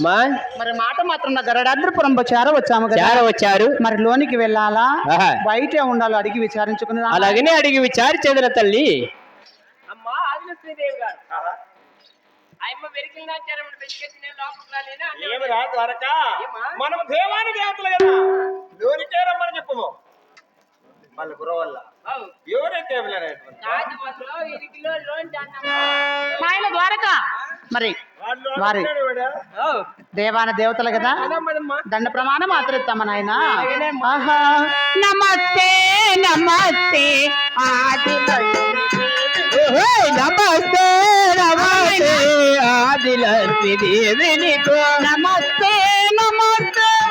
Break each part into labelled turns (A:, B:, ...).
A: మా?
B: మరి మాట మాత్రం గరడాద్రిపురం వచ్చారో వచ్చాము కదా.
A: చాలా వచ్చారు.
B: మరి లోనికి వెళ్ళాలా. బయటే ఉండాలో? అడిగి విచారించుకుని.
A: అలాగనే అడిగి విచారించేదిన తల్లి.
C: అమ్మా ఆదిలక్ష్మీదేవి గారు?
D: మనం దేవాని దేవతలు కదా? లోనికే రమ్మని చెప్పము వాళ్ళ గురవల్ల ఎవరైతే
B: నాయన ద్వారక? మరి వారి. దేవాన దేవతలు కదా. దండ ప్రమాణం ఆచరిస్తామా నాయన? ఆహా. నమస్తే నమస్తే ఆది
A: ఓహో, నమస్తే నమస్తే ఆదిలక్ష్మి దేవి నీకు.
B: నమస్తే నమస్తే
A: నమస్తే.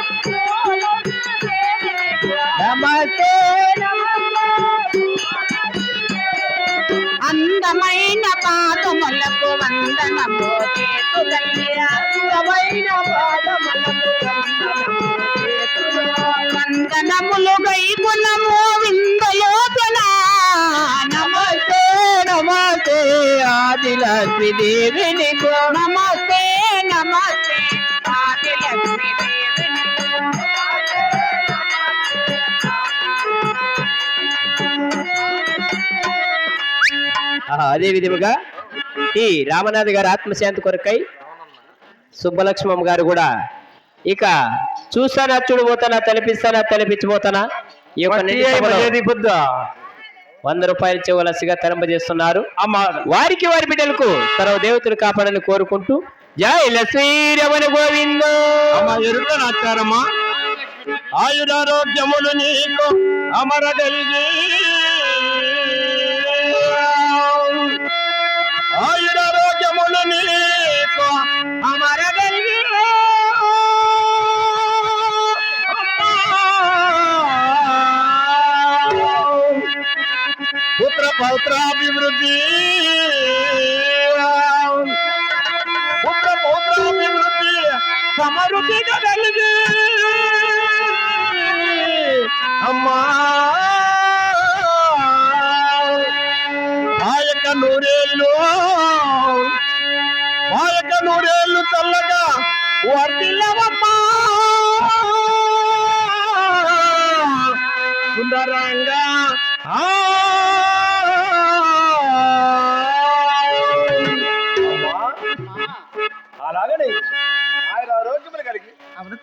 B: వందనములు గైకునము విందలోచన
A: నమస్తే నమస్తే ఆదిలక్ష్మి దేవి నీకు
B: నమస్తే నమస్తే ఆదిలక్ష్మి దేవిని
A: ఆహా, అదే విధముగా ఈ రామనాథ్ గారి ఆత్మశాంతి కొరకై సుబ్బలక్ష్మమ్మ గారు కూడా ఇక చూస్తానా చూడబోతానా తలపిస్తానా తలపించబోతానా? ఈ యొక్క వంద రూపాయలు ఇవ్వవలసిగా తరంపజేస్తున్నారు
D: అమ్మ.
A: వారికి వారి బిడ్డలకు సర్వ దేవతలు కాపాడని కోరుకుంటూ జై లక్ష్మీరమణ గోవింద.
D: ఆయురారోగ్యములు నీకు అమర కలిగి పౌత్రాభివృద్ధి. పుత్ర పౌత్రాభివృద్ధి. సమృద్ధిగా కలిగి అమ్మా. ఆ యొక్క నూరేళ్ళు. ఆ యొక్క నూరేళ్ళు చల్లగా వర్దిల్లవమ్మా సుందరంగా. ఆ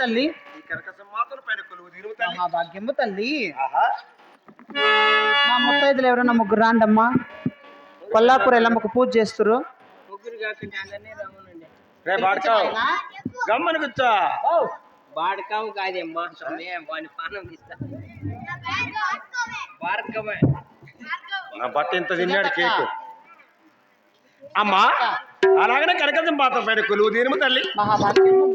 B: తల్లి.
D: ఈ కనక సింహాసన పైన కొలువు తీరువు తల్లి.
B: మహాభాగ్యము తల్లి.
D: ఆహా.
B: మా ముత్తైదులు ఎవరన్నా ముగ్గురు రాండమ్మా. కొల్లాపూర్ ఎల్లమ్మకు పూజ చేస్తురు
D: గమ్మని కూర్చో.
C: కాదమ్మా పానం
D: నా బట్ట ఇంత తిన్నాడు కేకు. అమ్మా అలాగనే కనకసం పాత పైన కొలువు తీరుము తల్లి.
B: మహాభాగ్యము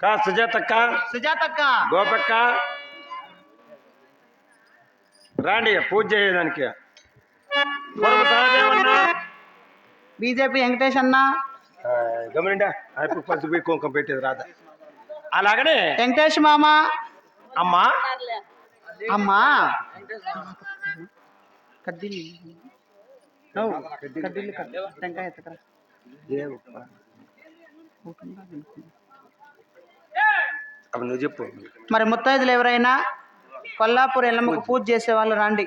D: కా సుజాతక్క?
B: సుజాతక్క.
D: గోపక్క? రాండి పూజ చేయడానికి.
B: బీజేపీ వెంకటేష్ అన్న?
D: గమనిండా? అయిపోయి పసుపు పోయి కుంకుమ పెట్టేది రాదా. అలాగనే
B: వెంకటేష్ మామ?
D: అమ్మా?
B: అమ్మా? కడ్డీలు. కడ్డీ. టెంకాయ ఎత్తకరా.
D: అవి నువ్వు చెప్పు.
B: మరి ముత్తైదులు ఎవరైనా కొల్లాపూర్ ఎల్లమ్మకు పూజ చేసే వాళ్ళు రండి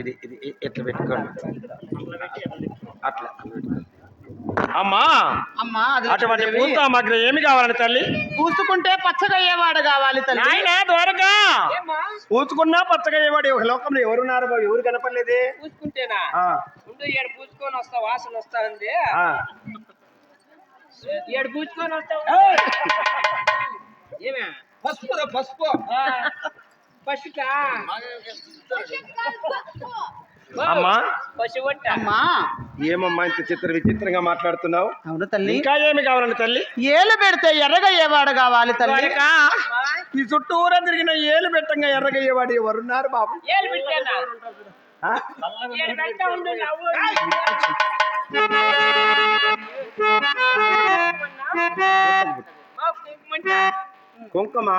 D: ఇది ఇది ఇట్లా పెట్టుకోండి అట్లా. అమ్మా!
B: అమ్మా అది
D: అటువంటి
B: లక్ష్మీదేవి.
D: పూత మాకు ఏమి కావాలని తల్లి?
B: పూసుకుంటే పచ్చగా అయ్యేవాడు కావాలి తల్లి?
D: నాయనా ద్వారకా? పూచుకున్నా పచ్చగా ఏవాడు ఒక లోకంలో ఎవరున్నారు ఎవరు కనపడలేదే?
C: పూసుకుంటేనా? ఉండు ఏడు పూసుకొని వస్తా వాసన వస్తా ఉంది. ఏడు పూసుకొని వస్తా ఏమే?
D: పసుపు పసుపు.
C: పశుకా
D: అమ్మా.
C: పశువట్ట
B: అమ్మా.
D: ఏమమ్మా ఇంత చిత్ర విచిత్రంగా మాట్లాడుతున్నావు?
B: అవును తల్లి.
D: ఇంకా ఏమి కావాలని తల్లి?
B: ఏలు పెడితే ఎర్రగా అయ్యేవాడు కావాలి తల్లి?
D: ఈ చుట్టూరా తిరిగిన ఏలు పెట్టంగా ఎర్రగయ్యేవాడు ఎవరున్నారు బాబు?
C: ఏళ్ళు పెట్టానా?
D: కుంకుమ?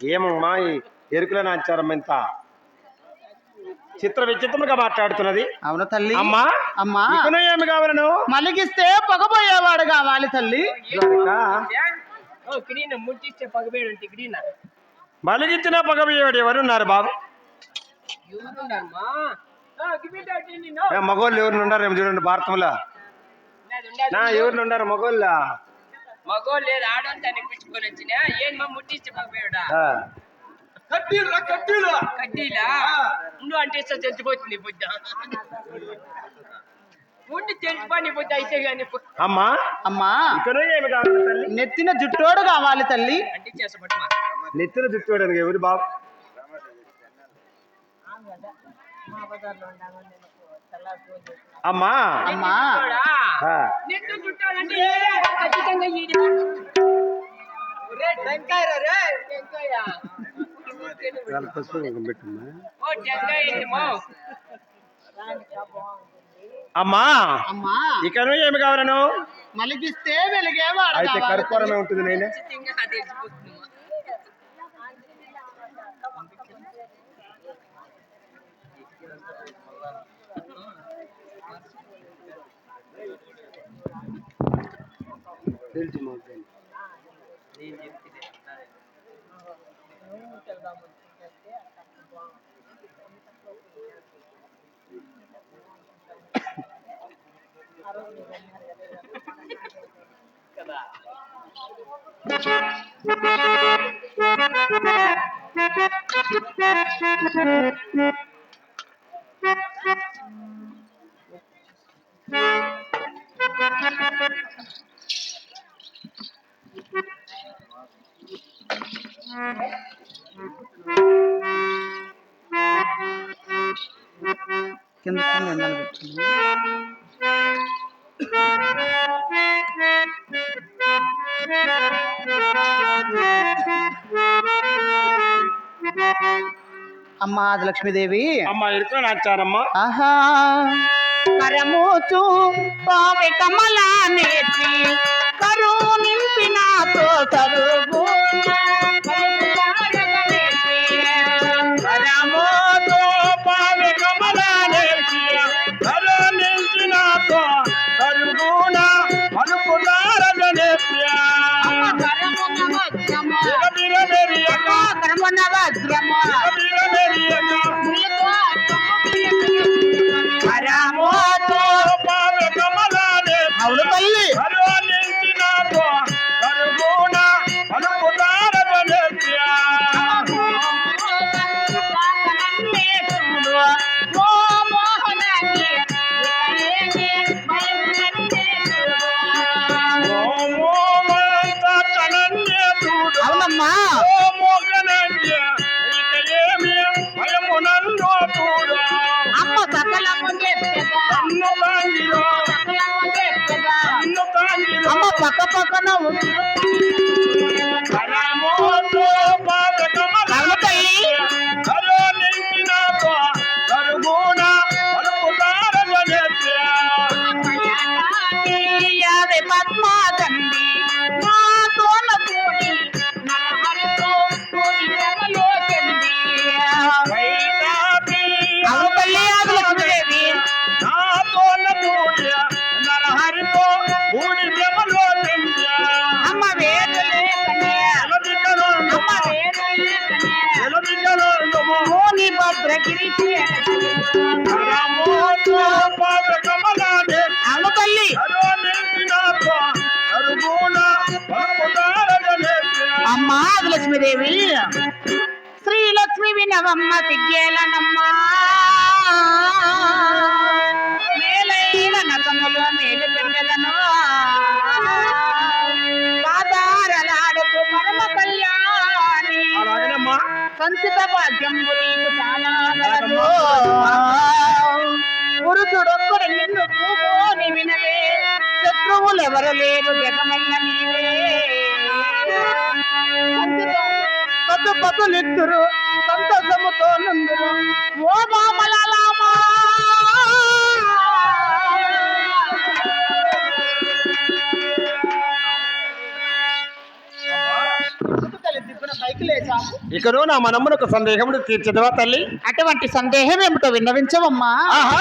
D: ఏమమ్మా ఈ ఎరుకుల నాచారం ఎంత చిత్ర విచిత్రముగా మాట్లాడుతున్నది.
B: అవును తల్లి.
D: అమ్మా?
B: అమ్మా.
D: ఏమి కావాలను?
B: మలిగిస్తే పొగపోయేవాడు కావాలి తల్లి.
C: ఓ కిరీన ముట్టిస్తే పగబేడు అంటే కిరీన
D: మలిగించిన పగబియ్యాడు ఎవరున్నారు బాబు? మగోళ్ళు ఎవరు ఉండారు చూడండి భారతంలో. నా ఎవరు ఉండారు మగోళ్ళ?
C: మగోళ్ళు లేదు ఆడోళ్ళు అనిపించుకొని వచ్చిన ఏం మా ముట్టిస్తే పగబేడా
D: ఆ.
C: కడ్డీలా నువ్వు అంటే ఇస్తా తెలిసిపోతుంది బుద్ధ. ఉండి తెలిసిపోయి బుద్ధ అయితే కానీ
D: అమ్మా?
B: అమ్మా.
D: ఇకను ఏమి కావాలి తల్లి?
B: నెత్తిన జుట్టోడు కావాలి తల్లి.
C: అంటే చేసబట్టు
D: నెత్తిన చుట్టూడానికి ఎవరు బాబు అమ్మా
B: అమ్మా
D: ఆ.
C: నెట్టు చుట్టాలంటే ఖచ్చితంగా ఈడి రే టెంకాయ రే టెంకాయ
D: చాలా పసుపు కుంకుమ పెట్టమ్మా.
C: ఓ ఏంటమ్మో
D: అమ్మా!
B: అమ్మా!
D: ఇకను ఏమి. కావాలను
B: మలిగిస్తే వెలిగేవాడు
D: అయితే
B: కావాలి
D: కర్పూరమే ఉంటుంది నేనే.
C: ఖచ్చితంగా అది తెలిసిపోతుందమ్మా
B: కింద కింద ఎండలు పెట్టింది. అమ్మా అది లక్ష్మీదేవి
D: అమ్మా ఇరుకు నాచారమ్మా
B: ఆహా. కరమూచు పావి కమలా నేర్చి కరువు నింపినాతో తరుగు అమ్మ పక్క పక్కన లక్ష్మీదేవి శ్రీలక్ష్మి వినవమ్మ సిగ్గేలనమ్మా. మేలైన నకములు మేలు గంగలను పాదారలాడుకు పరమ కళ్యాణి. సంచిత భాగ్యంబు నీకు చాలా పురుషుడొక్కడు నిన్ను పూకోని వినవే. శత్రువులెవరు లేరు జగమల్ల నీవే. పదు పదులిద్దురు సంతోషముతో నందురు ఓ లేచాము
D: ఇకను నా మనమునకు సందేహమును తీర్చదవా తల్లి?
B: అటువంటి సందేహం ఏమిటో విన్నవించవమ్మా.
D: ఆహా!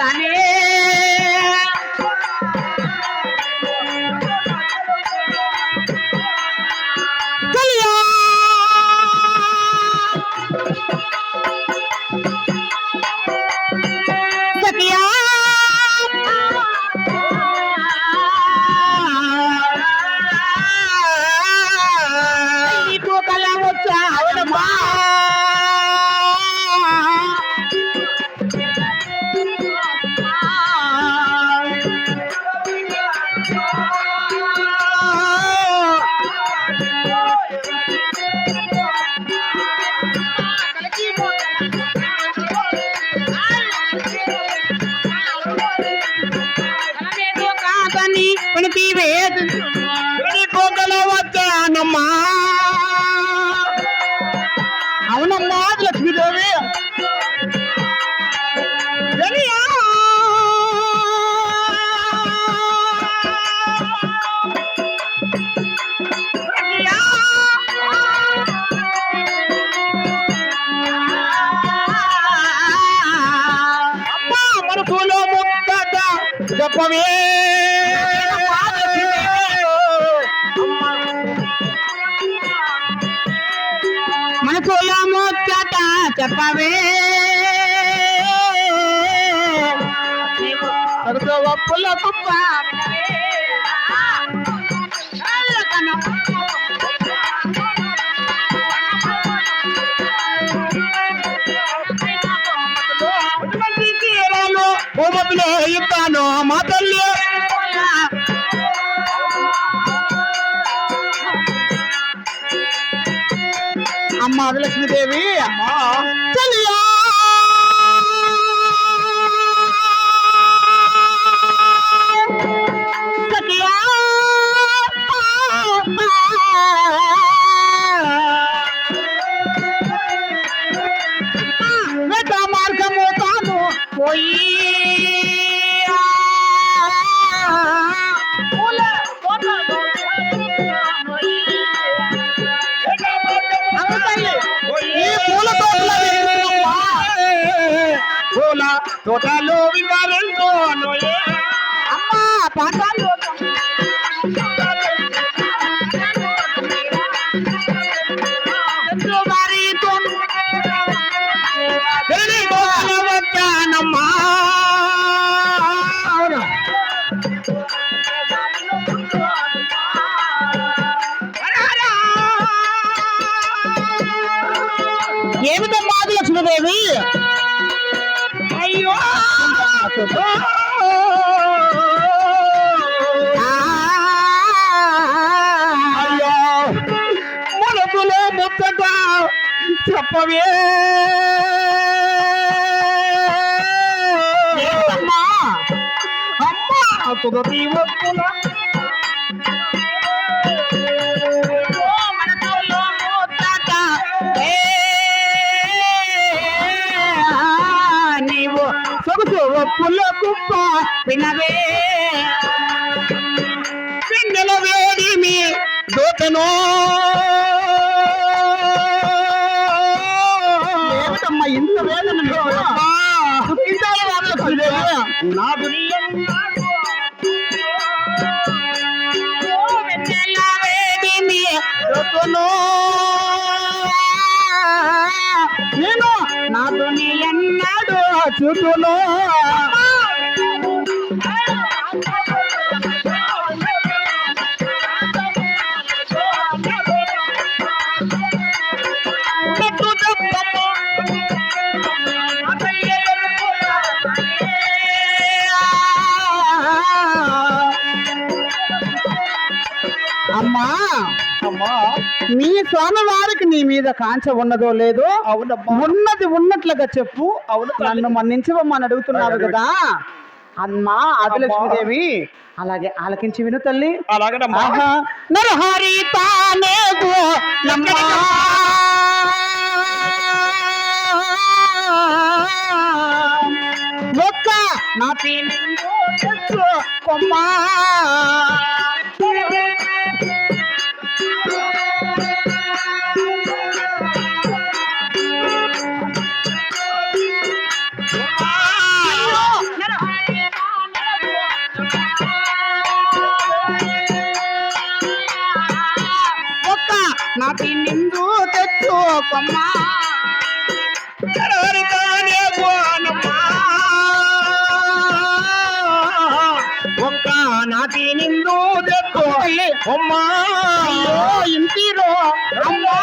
D: i planet. చెప్పవే
B: మనసులో ముచ్చట చెప్పవే. సరుకు ఒప్పుల కుప్ప అమ్మ అది లక్ష్మీదేవి
D: అమ్మా
B: చెల్లియా తోటలో
D: వివరించు
B: అమ్మా పాఠాలు
D: మనసులో ముచ్చట చెప్పవే
B: ఏంటమ్మా?
D: అమ్మా
B: ఒప్పుల కుప్ప వినవే.
D: పిన్నెల వేడి మీ దోచను
B: ఏమిటమ్మా ఇంత వేదన.
D: నా దునియం
B: చూపులో అమ్మా
D: అమ్మా.
B: మీ స్వామివారి నీ మీద కాంచ ఉన్నదో లేదో
D: అవునమ్మా
B: ఉన్నది ఉన్నట్లుగా చెప్పు.
D: అవును.
B: నన్ను మన్నించవమ్మని అడుగుతున్నావు
D: అడుగు.
B: కదా. అమ్మా ఆదిలక్ష్మీదేవి. అలాగే ఆలకించి విను తల్లి.
D: అలాగనమ్మా.
B: ఆహా నరహరి తానే గో నమ్మా. ఒక్క నా పీనిందో చెట్టు కొమ్మా. చెట్టు కొమ్మా
D: ఒక్క నాటి నిందు దెక్కు అమ్మా.
B: అయ్యో ఇంటిరో అమ్మా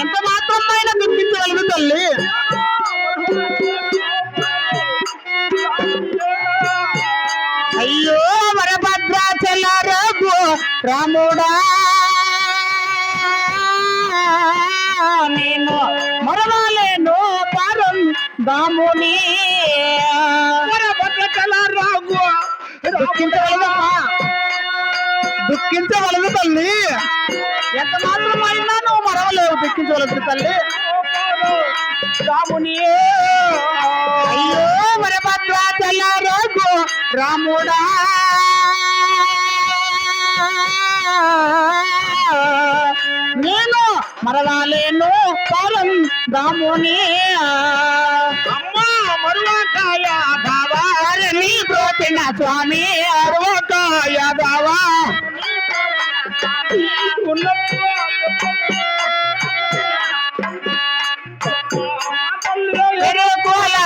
B: ఎంత మాత్రమైనా దుఃఖించగలదు తల్లి. అయ్యో వరభద్రాచల రఘు రాముడా. నేను మరవాలేను పరం దాముని. ఎంత మాత్రం అయినా నువ్వు మరవలేవు దుఃఖించగలదు తల్లి.
D: రాముని
B: అయ్యో వరభద్రాచల తెల్లారోజు రాముడా. నేను మరవాలేను పరం రాముని.
D: అమ్మా మరువకాయ బావా
B: నీ బ్రోతిన స్వామి
D: మరువాకాయ బావా.
B: ఎరుకోల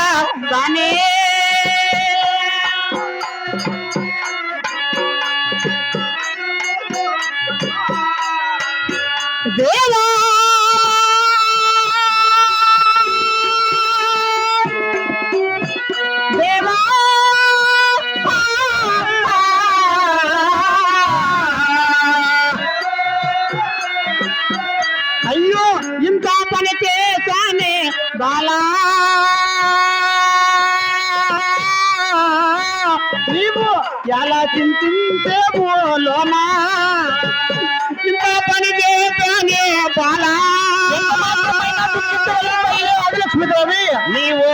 B: ఎలా చింతించేవు ఇంత పని చేశానే బాలా. లక్ష్మీదేవి
D: నీవు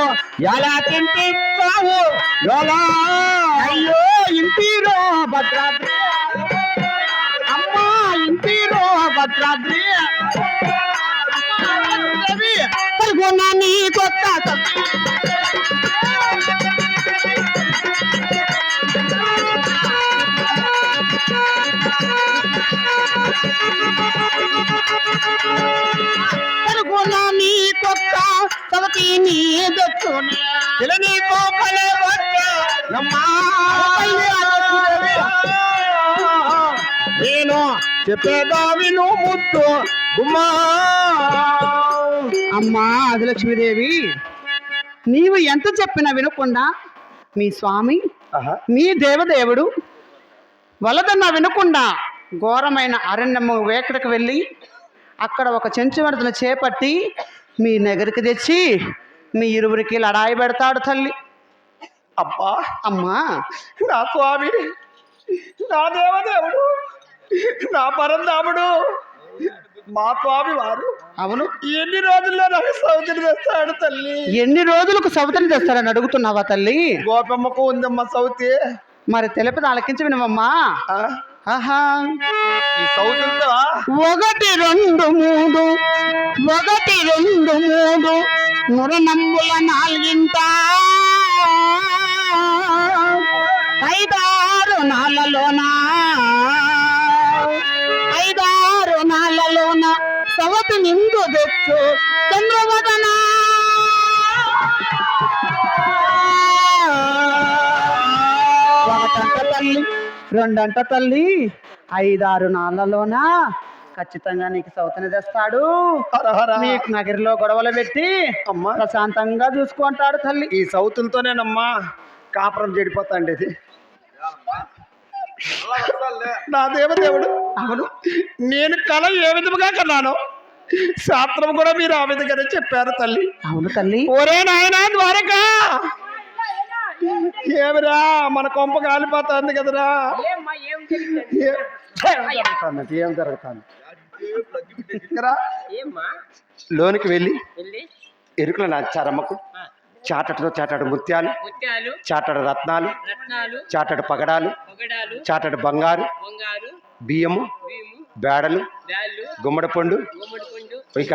D: ఎలా తింటావు లోలా?
B: అయ్యో ఇంటిరో భద్రాద్రి. అమ్మా ఇంటిరో భద్రాద్రి. పరుగున నీ కొత్త
D: నేను చెప్పేదా విను ముద్దు గుమ్మా.
B: అమ్మా ఆదిలక్ష్మీదేవి నీవు ఎంత చెప్పినా వినకుండా మీ స్వామి మీ దేవదేవుడు వలదన్న వినకుండా ఘోరమైన అరణ్యము వేకడకు వెళ్ళి అక్కడ ఒక చెంచుమడతను చేపట్టి మీ నగరికి తెచ్చి మీ ఇరువురికి లడాయి పెడతాడు తల్లి.
D: అబ్బా.
B: అమ్మా.
D: నా స్వామి నా దేవదేవుడు. నా పరంధాముడు. మా స్వామి వారు
B: అవును.
D: ఎన్ని రోజుల్లో నాకు సౌతిని తెస్తాడు తల్లి?
B: ఎన్ని రోజులకు సవతిని తెస్తారని అడుగుతున్నావా తల్లి?
D: గోపమ్మకు ఉందమ్మా సౌతి.
B: మరి తెలిపి ఆలకించి వినవమ్మా? ఆహా. ఒకటి రెండు మూడు. ఒకటి రెండు మూడు. నురనంబుల నాలుగింట. ఐదారు నాళ్ళలోన? తెచ్చు చంద్రవదన ఒకటంట తల్లి రెండంట తల్లి ఐదారు నాళ్ళలోన ఖచ్చితంగా నీకు సౌతని తెస్తాడు. నీకు నగరిలో గొడవలు పెట్టి
D: అమ్మా.
B: ప్రశాంతంగా చూసుకుంటాడు తల్లి.
D: ఈ సౌతులతోనేనమ్మా కాపురం చెడిపోతాండి ఇది నా దేవదేవుడు
B: అవును.
D: నేను కళ ఏ విధముగా కన్నాను శాస్త్రం కూడా మీరు ఆ విధంగానే చెప్పారు తల్లి.
B: అవును తల్లి.
D: ఒరే నాయనా ద్వారకా! ఏమిరా మన కొంప కాలిపోతుంది కదరా?
C: ఏమ్మా ఏం
D: జరుగుతుంది? ఏం లోనికి వెళ్ళి
C: వెళ్ళి.
D: ఎరుకుల
C: ఆ,
D: చాటతో చాటడు ముత్యాలు చాటడు రత్నాలు చాటడు పగడాలు చాటడు బంగారు బియ్యము బేడలు గుమ్మడి పండు. ఇక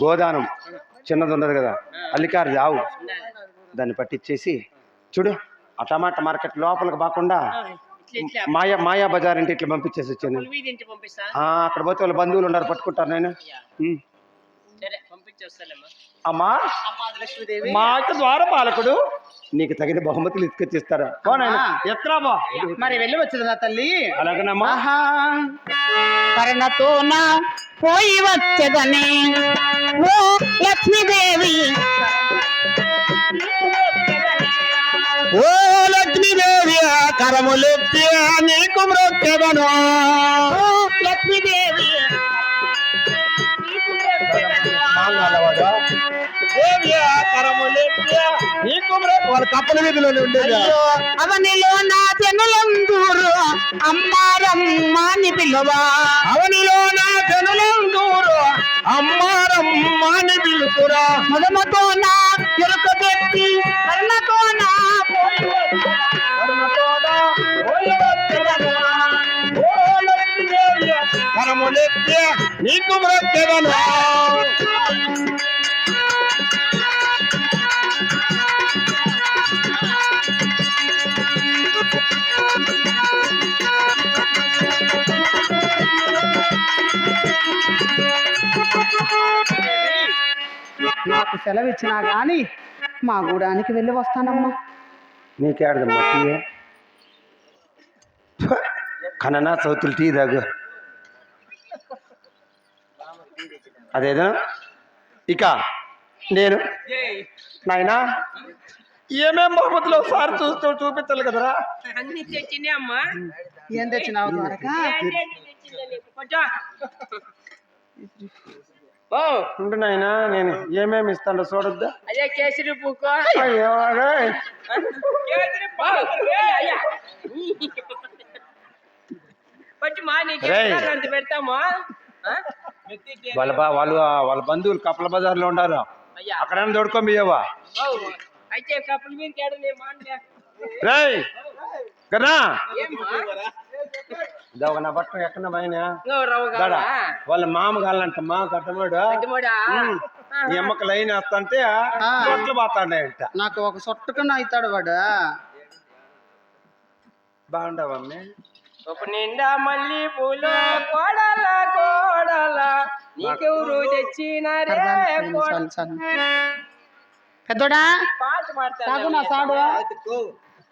D: గోదానం చిన్నది ఉన్నది కదా అల్లికారు ఆవు. దాన్ని పట్టించేసి చూడు ఆ టమాటా మార్కెట్ లోపలికి బాకుండా మాయా మాయా బజార్ అంటే ఇట్లా పంపించేసి వచ్చాను
C: ఇంటి
D: అక్కడ పోతే వాళ్ళ బంధువులు ఉన్నారు పట్టుకుంటారు నేను అమ్మా?
C: అమ్మా లక్ష్మీదేవి
D: మా యొక్క ద్వారపాలకుడు నీకు తగిన బహుమతులు ఇసుకొచ్చిస్తారా ఎత్రా బా
B: మరి వెళ్ళి వచ్చిందా తల్లి?
D: అలాగేనమ్మా.
B: ఆహా. కరణతో నా పోయి వచ్చేదని. ఓ లక్ష్మీదేవి.
D: ఓ లక్ష్మీదేవి కరములెత్తి నీకు
B: ఓ లక్ష్మీదేవి.
D: వాళ్ళ కప్పల వీధిలోనే ఉండేది?
B: అవనిలో నా జనులందూరు అమ్మారమ్మాని పిలువా.
D: అవనిలో నా జనులందూరు అమ్మారమ్మాని పిలుతురా
B: మొదమతో నా ఎరుక పెట్టి కర్ణతో నా
D: కరములెత్తి నీకు మ్రొక్కెదను
B: నాకు సెలవు ఇచ్చినా గాని మా గూడానికి వెళ్ళి వస్తానమ్మా.
D: నీకేడదమ్మా టీ? కననా సౌతులు టీ తాగు. అదేదో? ఇక నేను నాయనా ఏమేం బహుమతులు ఒకసారి చూస్తూ చూపించాలి కదరా?
C: అన్ని తెచ్చింది అమ్మా.
B: ఏం తెచ్చినావు?
C: కొంచెం.
D: ఉండు నాయనా నేను ఏమేమి ఇస్తాను చూడొద్దా?
C: అయ్యా కేసరి పూకో.
D: అయ్యో? వాళ్ళ బా వాళ్ళు వాళ్ళ బంధువులు కప్పల బజార్లో ఉండారు.
C: అయ్యా.
D: అక్కడేమో దొడుకొని బియ్యవా
C: అయితే మీద
D: రేయ్. కన్నా నా బట్ట ఎక్కడ పైన? వాళ్ళ మామ కట్టమాడు
C: అడ్డమోడా?
D: ఈ అమ్మకి లైన్ వేస్తంటే కొట్లు పోతాడంట
B: నాకు ఒక సొట్టుకన్నా అవుతాడు వాడు.
D: బాగుండవమ్మే
C: ఒక నిండా మళ్ళీ పూలు కోడల కోడల. నీకెవరు తెచ్చినారే.
B: పెద్దోడా?
C: పాట
B: సాడు?